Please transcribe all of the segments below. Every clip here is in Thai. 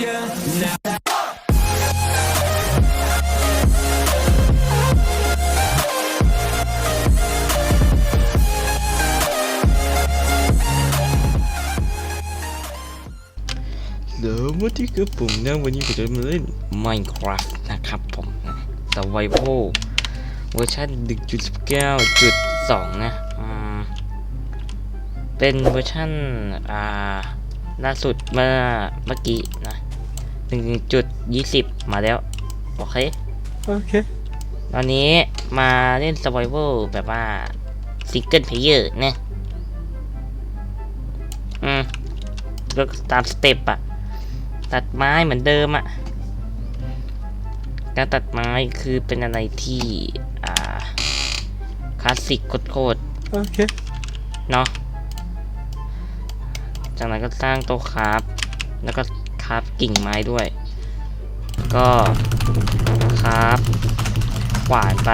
you now. เดี๋ยววันที่กับผมนะวันนี้ผมจะมาเล่น Minecraft นะครับผมนะ Survival เวอร์ชัน1.19.2 นะ อ่า เป็นเวอร์ชันอ่า ล่าสุดเมื่อเมื่อกี้นะ 1.20มาแล้ว โอเค โอเค ตอนนี้มาเล่น Survival แบบว่า Single Player นะอืมก็ตามสเต็ปอะตัดไม้เหมือนเดิมอะการตัดไม้คือเป็นอะไรที่ อ่า คลาสสิกโคตรโอเคๆเนาะจากนั้นก็สร้างโต๊ะคราฟแล้วก็ค ราฟกิ่งไม้ด้วย ก็คราฟขวานไป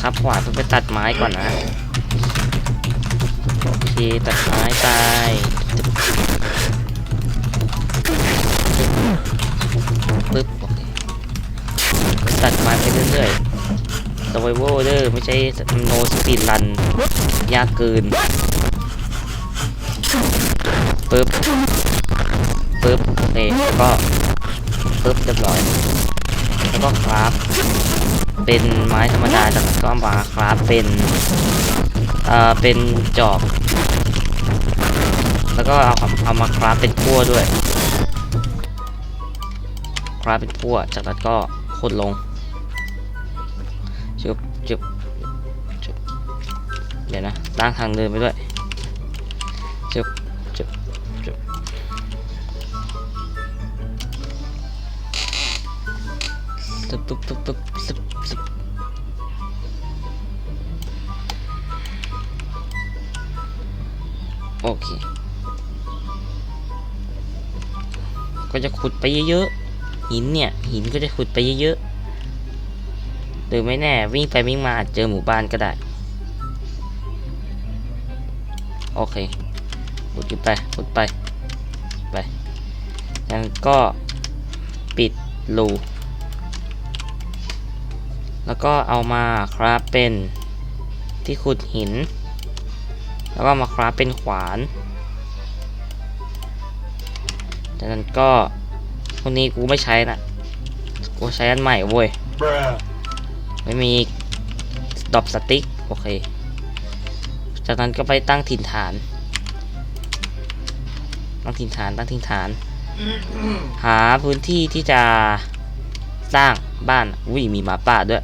คราฟขวานเพื่อไปตัดไม้ก่อนนะ โอเค ตัดไม้ไปปึ๊บตัดไม้ไปเรื่อยๆ survival เด้อไม่ใช่ no speed run ยากเกินปึ๊บ ปึ๊บโอเคแล้วก็ปึ๊บเรียบร้อย แล้วก็คราฟเป็นไม้ธรรมดาจากนั้นก็มาคราฟเป็นเอ่อเป็นจอบ แล้วก็เอาเอามาคราฟเป็นพั่วด้วย คราฟเป็นพั่วจากนั้นก็ขุดลงจุบจุบจุบเดี๋ยวนะล้งทางเดินไปด้วยจุบจุบ ตึ๊บตึบตึบตึบตึ๊บตึ๊บโอเค ก็จะขุดไปเยอะๆ หินเนี่ย หินก็จะขุดไปเยอะๆหรือไม่แน่ วิ่งไปวิ่งมาอาจเจอหมู่บ้านก็ได้ โอเคขุดไปขุดไป ไปงั้นก็ปิดรู แล้วก็เอามาคราฟเป็นที่ขุดหิน แล้วก็มาคราฟเป็นขวานจากนั้นก็พวกนี้กูไม่ใช้นะกูใช้อันใหม่เว้ยไม่มีดอปสติ๊กโอเค จากนั้นก็ไปตั้งถิ่นฐาน ตั้งถิ่นฐานตั้งถิ่นฐาน หาพื้นที่ที่จะสร้างบ้านวิมีหมาป่าด้วย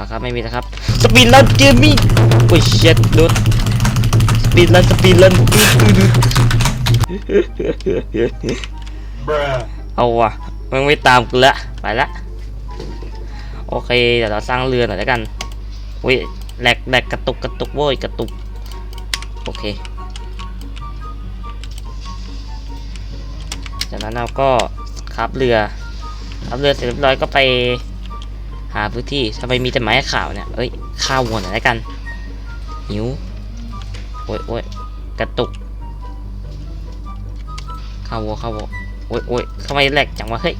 าครับไม่มีนะครับสปีดลันเกมมิ่โอ้ยเช็ดดุดสปีดลันสปีดลันเอาว่ะมึงไม่ตามกูละไปละโอเคเดี๋ยวเราสร้างเรือหน่อยแล้วกันอุ้ยแหลกแหลกกระตุกกระตุกโว้ยกระตุกโอเคจากนั้นเราก็ขับเรือขับเรือเสร็จเรียบร้อยก็ไป หาพื้นที่ทำไมมีแต่ไม้ขาวเนี่ยเอ้ยข้าววัวหน่อยแล้วกันหิวโอ้ยโอ้ยกระตุกข้าววัวข้าววัวโอ้ยโอ้ยทำไมแหลกจังวะเฮ้ย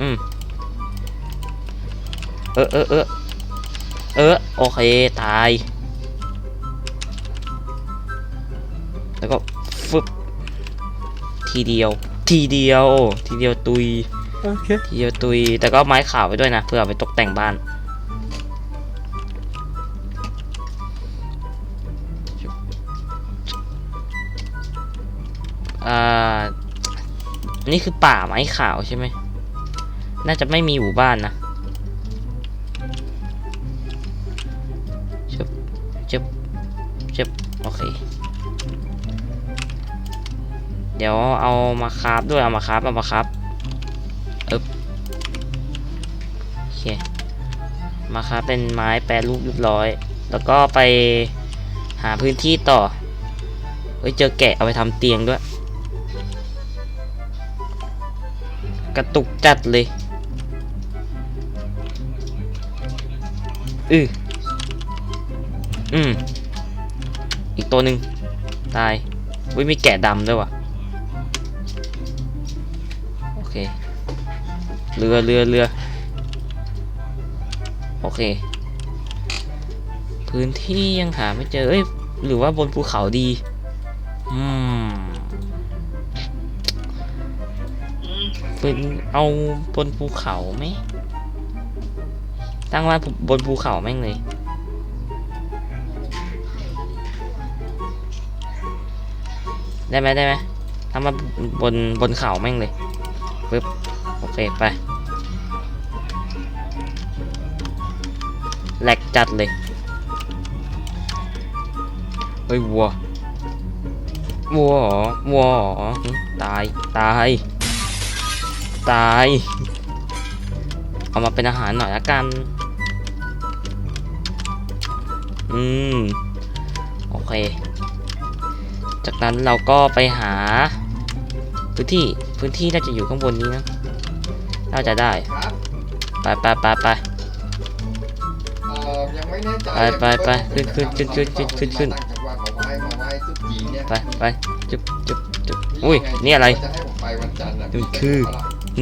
อืมเออเออเออเออโอเคตาย แล้วก็ฟึบทีเดียว ทีเดียว ทีเดียวตุย โอเคทีเดียวตุยแต่ก็ไม้ขาวไปด้วยนะเพื่อไปตกแต่งบ้านอ่านี่คือป่าไม้ขาวใช่ไหมน่าจะไม่มีหมู่บ้านนะจบจบจบโอเค เดี๋ยวเอามาคราฟด้วยเอามาคราฟเอามาคราฟ มาคราฟเป็นไม้แปรรูปเรียบร้อย แล้วก็ไปหาพื้นที่ต่อเฮ้ยเจอแกะเอาไปทำเตียงด้วย กระตุกจัดเลยอืออืมอีกตัวหนึ่งตายวิมีแกะดำด้วยวะโอเคเรือเรือเรือ โอเค พื้นที่ยังหาไม่เจอ เอ้ย หรือว่าบนภูเขาดี อืมเป็นเอาบนภูเขาไหม ตั้งว่านบนภูเขาแม่งเลย ได้ไหมได้ไหมทำมาบนบนเขาแม่งเลยปึ๊บ โอเค ไป จัดเลยเฮ้ยวัววัววัวตายตายตายเอามาเป็นอาหารหน่อยละกัน อืม โอเค จากนั้นเราก็ไปหา พื้นที่พื้นที่น่าจะอยู่ข้างบนนี้นะ น่าจะได้ ไปไปไปไป แน่ใจไปไปไปขึ้นขึ้นขึ้นขึ้นขึ้นขึ้นขึ้นไปไปจุ๊บจุ๊บจุ๊บอุ้ยนี่อะไรจะให้ผมไปวันจันทร์น่ะมันพี่คือ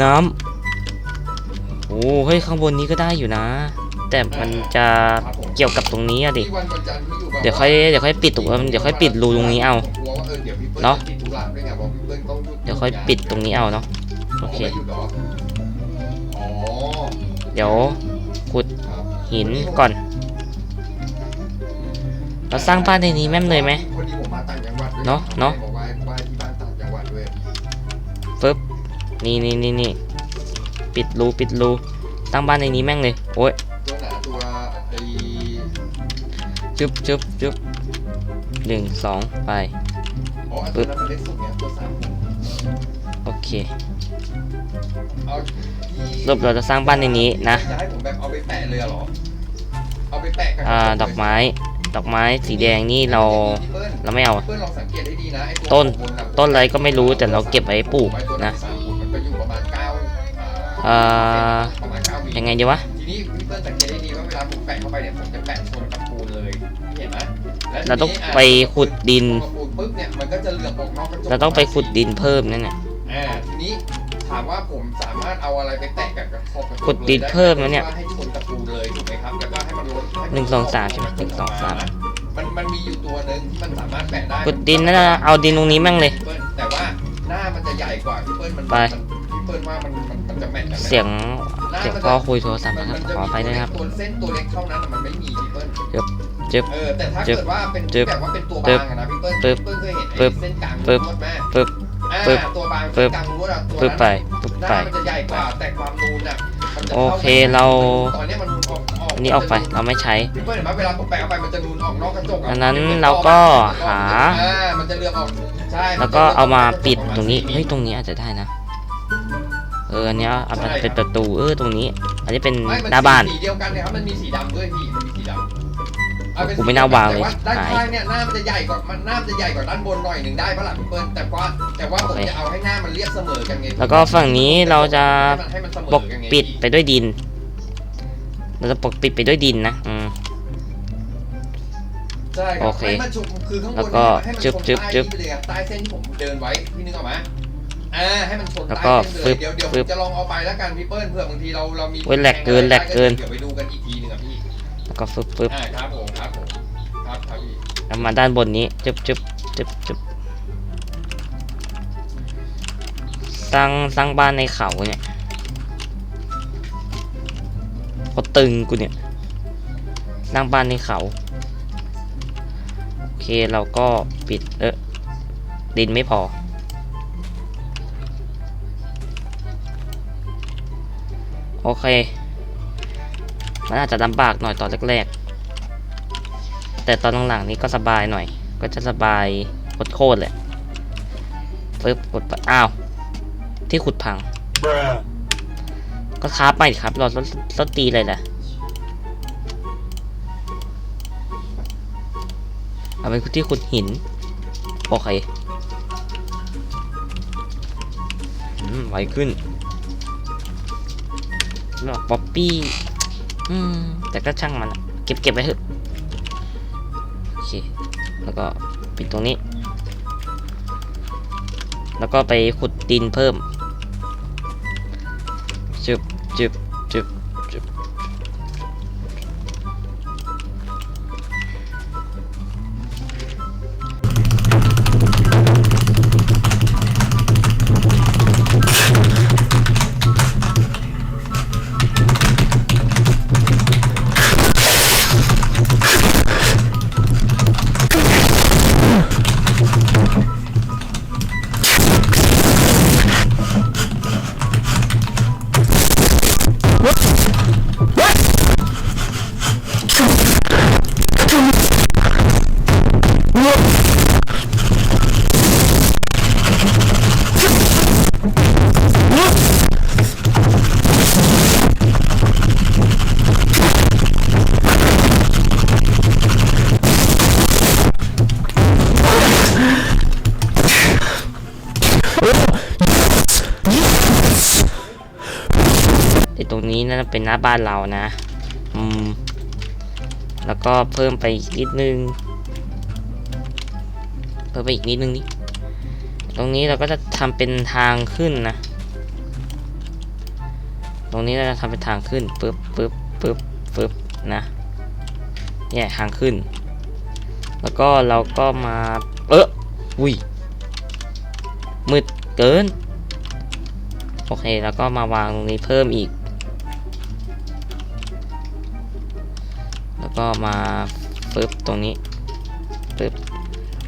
น้ำโอ้เฮ้ยข้างบนนี้ก็ได้อยู่นะ แต่มันจะเกี่ยวกับตรงนี้อะดิเดี๋ยวค่อยเดี๋ยวค่อยปิดตรงเดี๋ยวค่อยปิดรูตรงนี้เอาเนอะเดี๋ยวค่อยปิดตรงนี้เอาเนาะโอเคเดี๋ยวขุดหินก่อน เราสร้างบ้านในนี้แม่มเลยไหม พอดีผมมาต่างจังหวัดด้วยเนอะเนอะ บอกไหว้ไหว้ที่บ้านต่างจังหวัดด้วยฟึบนี่นี่นี่นี่ปิดรูปิดรูตั้งบ้านในนี้แม่งเลยโอ้ยตัวหนาตัวไอ้จึ๊บจึ๊บจึ๊บหนึ่งสองไป อ๋อไอ้ตัวนั้นมันเล็กสุดเนี่ยตัวสามผมโอเคเอาที่รวบเราจะสร้างบ้านในนี้นะ จะให้ผมแบบเอาไปแปะเลยเหรอ เอาไปแปะกับอ่าดอกไม้ ดอกไม้สีแดงนี่เราพี่เปิ้ลเราไม่เอาอะเปิ้ลลองสังเกตให้ดีนะไอ้ตัวต้นบะต้นอะไรก็ไม่รู้แต่เราเก็บไว้ปลูกไอ้ตัวนะสามหุ่นมันก็อยู่ประมาณเก้าเอ่อประมาณเก้าวิยังไงดีวะทีนี้พี่เปิ้ลสังเกตให้ดีว่าเวลาผมแปะเข้าไปเนี่ยผมจะแปะชนกับปูนเลยเห็นไหมแล้วเราต้องทีนี้ะไปขุดดินพอปูนปุ๊บเนี่ยมันก็จะเหลือบออกนอกกระจกเราต้องไปขุดดินเพิ่มนั่นน่ะอ่าทีนี้ถามว่าผมสามารถเอาอะไรไปแตะกับกระทบกระจกขุดดินเพิ่มนะเนี่ย ห้มันล้นให้มัหนึ่งสองสามใช่ไหมหนึ่งสองสามมันมันมีอยู่ตัวหนึ่งที่มันสามารถแปะได้ขุดดินนั่นนะเอาดินตรงนี้แม่งเลย พี่เปิ้ลแต่ว่าหน้ามันจะใหญ่กว่าพี่เปิ้ลมันไป มันพี่เปิ้ลว่ามันมันมันจะแมทกันไหมเสียงหน้าเสียงมันพ่อจะคุยโทรศัพท์มันะครับมันจะขอไปด้วยนะครับ ตัวเส้นตัวเล็กเท่านั้นน่ะมันไม่มีพี่เปิ้ลจึ๊บจึ๊บเออแต่ถ้าจึ๊บเกิดว่าเป็นจึ๊บแบบว่าเป็นตัวจึ๊บาบงอะนะพี่เปิ้ลปึ๊บพี่เปิ้ลเคยเห็นปึ๊ไอ้บเส้นกลางปึ๊บรถไหมปึ๊บ อ่าปึ๊บตัวบางปึ๊เส้นบ กลางรถอะตัวปึ๊บนั้นไปปึ๊บหน้าไป มันจะใหญ่กว่าแต่ความนูนอะมันจะโอท่าเคกันเรา ตอนเนี้ยมันนูน ออกออกอันนี้ออกไปมันจะนูนเราไม่ใช้ พี่เปิ้ลเห็นไหมเวลาผมแปะเข้าไปมันจะนูนออกนอกกระจกอะอันนั้นป็เราก็หา อ่ามันจะเลือกออกใช่แล้วก็เอามาปิดมันจะตรงนี้เลือกออกเฮ้ยตรงนี้อาจจะได้นะ เอออันเนี้ยเอามาเป็นประตูเออตรงนี้ อันนี้เป็นไม่มัหน้าบ้าน สีเดียวกันเนี่ยครับมันมีสีดำด้วยพี่มันมีสีดำเอาเป็นกูไม่น่าวางเลย แต่ว่าด้านหายข้างเนี่ยหน้ามันจะใหญ่กว่ามันหน้ามันจะใหญ่กว่าด้านบนหน่อยหนึ่งได้ปะล่ะพี่เปิ้ลแต่ว่าแต่ว่าผมโอเคจะเอาให้หน้ามันเรียบเสมอกันไงแล้วก็ฝั่งนี้เราจะให้มันเสมอปกกันไงปิดพี่ไปด้วยดิน เราจะปกปิดไปด้วยดินนะอืม ใช่ครัโอบเคให้มันชมคือข้างบนแล้วก็เนี่ยให้มันจึ๊บชนจึ๊บใต้จึ๊บนี่ไปเลยอะใต้เส้นที่ผมเดินไว้พี่นึกออกไหมอ่าให้มันชนแล้วใต้ก็เส้นเลยปึ๊บเดี๋ยวเดี๋ยวผปึ๊บมจะลองเอาไปแล้วกันพี่เปิ้ลเผื่อบางทีเราเรามีโอ้ยแหลกเกินแหลกเกิน เดี๋ยวไปดูกันอีกทีหนึงอะพี่แล้วก็ฟึบฟึบอ่าครับผมครับผมครับครับพี่แล้วมาด้านบนนี้จึ๊บจึ๊บจึ๊บจึ๊บสร้างสร้างบ้านในเขาเนี่ย โคตรตึงกูเนี่ยสร้างบ้านในเขาโอเคเราก็ปิดเออดินไม่พอ โอเค มันอาจจะลำบากหน่อยตอนแรกๆ แต่ตอนหลังๆนี้ก็สบายหน่อย ก็จะสบายโคตรเลยปึ๊บกดอ้าว ที่ขุดพัง ก็คราฟใหม่ดิครับรอรถรถตีเลยแหละเอาเป็นที่ขุดหินโอเคอืมไวขึ้นดอกป๊อปปี้อืมแต่ก็ช่างมันเก็บเก็บไว้เถอะโอเคแล้วก็ปิดตรงนี้ แล้วก็ไปขุดดินเพิ่มจึบ จึบจึบ เป็นหน้าบ้านเรานะ อืม แล้วก็เพิ่มไปอีกนิดนึง เพิ่มไปอีกนิดนึงนี่ตรงนี้เราก็จะทำเป็นทางขึ้นนะ ตรงนี้เราจะทำเป็นทางขึ้นปึ๊บปึ๊บปึ๊บปึ๊บนะ เนี่ยทางขึ้น แล้วก็เราก็มา เอออุ้ย มืดเกิน โอเค แล้วก็มาวางตรงนี้เพิ่มอีก แล้วก็มาปึ๊บตรงนี้ปึ๊บ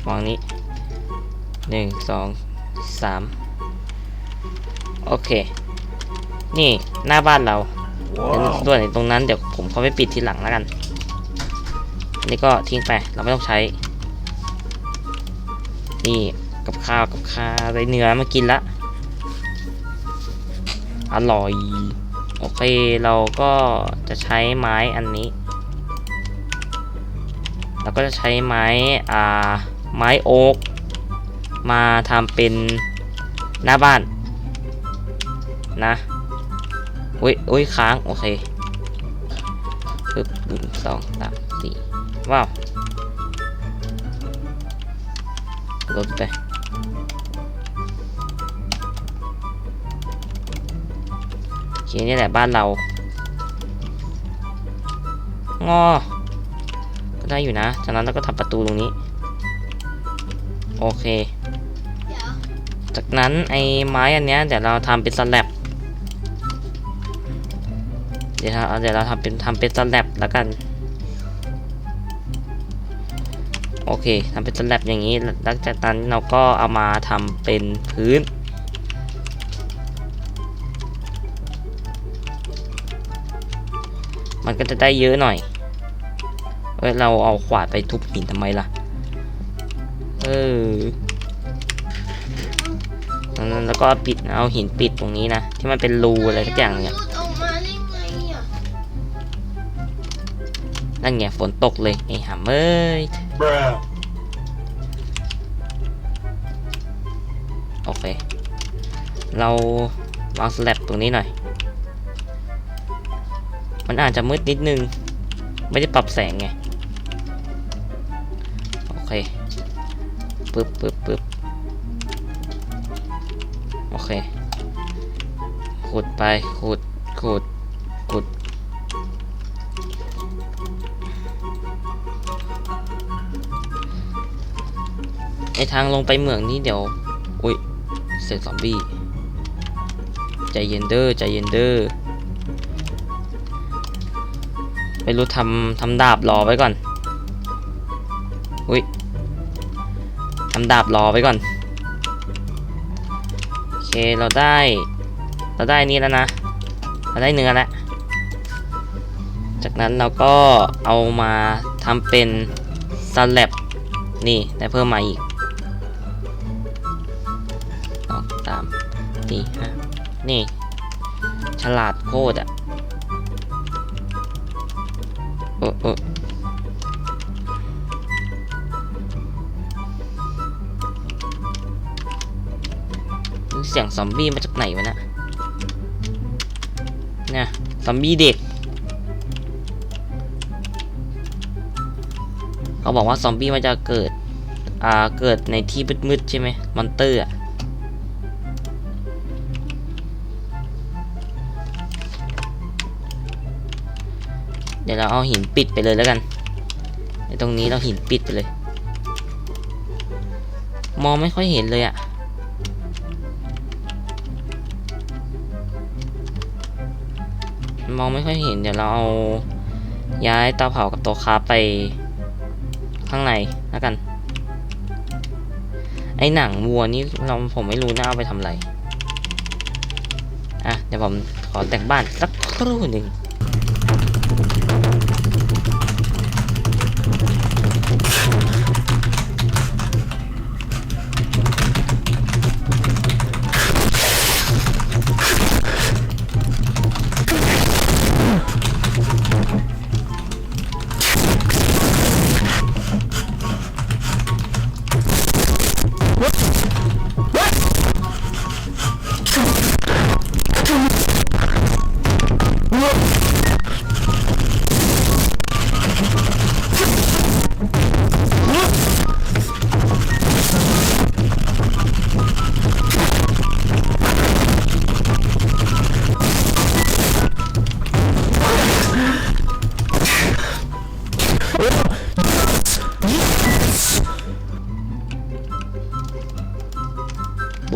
วางนี้หนึ่งสองสามโอเค นี่หน้าบ้านเราส่วนในตรงนั้นเดี๋ยวผมเขาไปปิดทีหลังแล้วกันอันนี้ก็ทิ้งไปเราไม่ต้องใช้ นี่กับข้าวกับข้าวได้เนื้อมากินละอร่อย โอเคเราก็จะใช้ไม้อันนี้ เราก็จะใช้ไม้อ่าไม้โอ๊กมาทำเป็นหน้าบ้านนะอุ้ยอุ้ยค้างโอเคปึ๊บหนึ่งสองสามสี่ว้าวลดไปโอเคนี่แหละบ้านเรางอ ก็ได้อยู่นะ จากนั้นเราก็ทำประตูตรงนี้ โอเค จากนั้นไอ้ไม้อันเนี้ยเดี๋ยวเราทำเป็นสแลบเดี๋ยวเราเดี๋ยวเราทำเป็นทำเป็นสแลบแล้วกัน โอเคทำเป็นสแลบอย่างนี้หลังจากนั้นเราก็เอามาทำเป็นพื้นมันก็จะได้เยอะหน่อย เอ้ยเราเอาขวาดไปทุบหินทำไมล่ะ เออแล้วแล้วก็ปิดเอาหินปิดตรงนี้นะ ที่มันเป็นรูอะไรสักอย่างเนี่ยหลุดออกมาได้ไงอะนั่นไงฝนตกเลยไอ้หำเอ้ย Bruh. โอเค เราวางสแลบตรงนี้หน่อย มันอาจจะมืดนิดนึง ไม่ได้ปรับแสงไงโอ เคปึ๊บปึ๊บปึ๊บโอเค ขุดไป ขุด ขุด ขุด ไอทางลงไปเหมืองนี้เดี๋ยว อุ้ย เสร็จซอมบี้ ใจเย็นเด้อใจเย็นเด้อไม่รู้ทำทำดาบรอไว้ก่อน อุ้ยทำดาบรอไว้ก่อน โอเค เราได้ เราได้นี่แล้วนะ เราได้เนื้อแล้ว จากนั้นเราก็เอามาทำเป็นสลับนี่ ได้เพิ่มมาอีกสองสามสี่ห้านี่ ฉลาดโคตรอะเออเอ เสียงซอมบี้มาจากไหนวะนะนะซอมบี้เด็ก เขาบอกว่าซอมบี้มันจะเกิด อ่า เกิดในที่มืดๆใช่ไหมมอนเตอร์อะเดี๋ยวเราเอาหินปิดไปเลยแล้วกัน ในตรงนี้เราหินปิดไปเลย มองไม่ค่อยเห็นเลยอะ่ะ มองไม่ค่อยเห็นเดี๋ยวเราเอาย้ายเตาเผากับโต๊ะคราฟไปข้างในแล้วกัน ไอหนังวัวนี่เราผมไม่รู้นะเอาไปทำอะไร อะ เดี๋ยวผมขอแต่งบ้านสักครู่หนึ่ง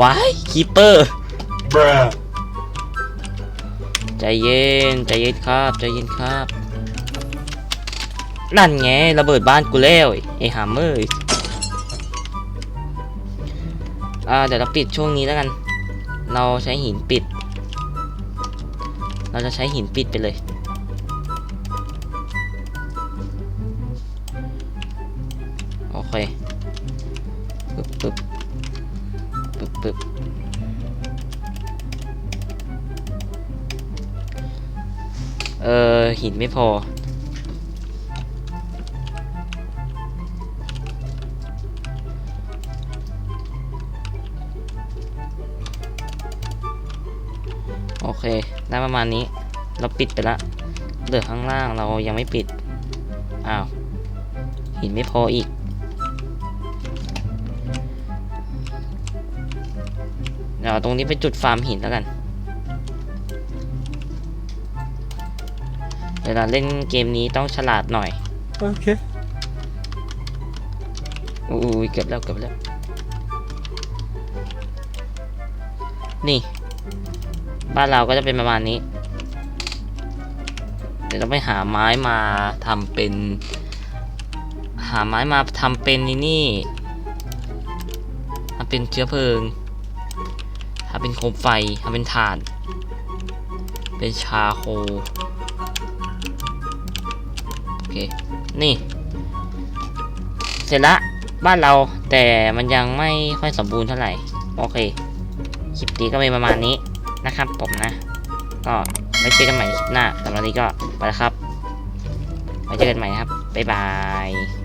ว้ายคีเปอร์ Bruh. ใจเย็นใจเย็นครับใจเย็นครับ นั่นไงระเบิดบ้านกูแล้วไอ้หามเมอร์อ่าเดี๋ยวเราปิดช่วงนี้แล้วกัน เราใช้หินปิด เราจะใช้หินปิดไปเลย ออ หินไม่พอ โอเค ได้ประมาณนี้ เราปิดไปละ เหลือข้างล่างเรายังไม่ปิด อ้าว หินไม่พออีก เดี๋ยวตรงนี้เป็นจุดฟาร์มหินแล้วกัน เวลาเล่นเกมนี้ต้องฉลาดหน่อย Okay. อุ้ยเกือบแล้วเกือบแล้ว นี่ บ้านเราก็จะเป็นประมาณนี้ เดี๋ยวเราไปหาไม้มาทำเป็น หาไม้มาทำเป็นนี่นี่ทำเป็นเชื้อเพลิงทำเป็นโคมไฟทำเป็นถ่าน เป็นชาโค นี่ เสร็จละบ้านเราแต่มันยังไม่ค่อยสมบูรณ์เท่าไหร่ โอเค คลิปนี้ก็เป็นประมาณนี้นะครับผมนะ ก็ไว้เจอกันใหม่คลิปหน้าสำหรับวันนี้ก็ไปแล้วครับไว้เจอกันใหม่นะครับ บ๊ายบาย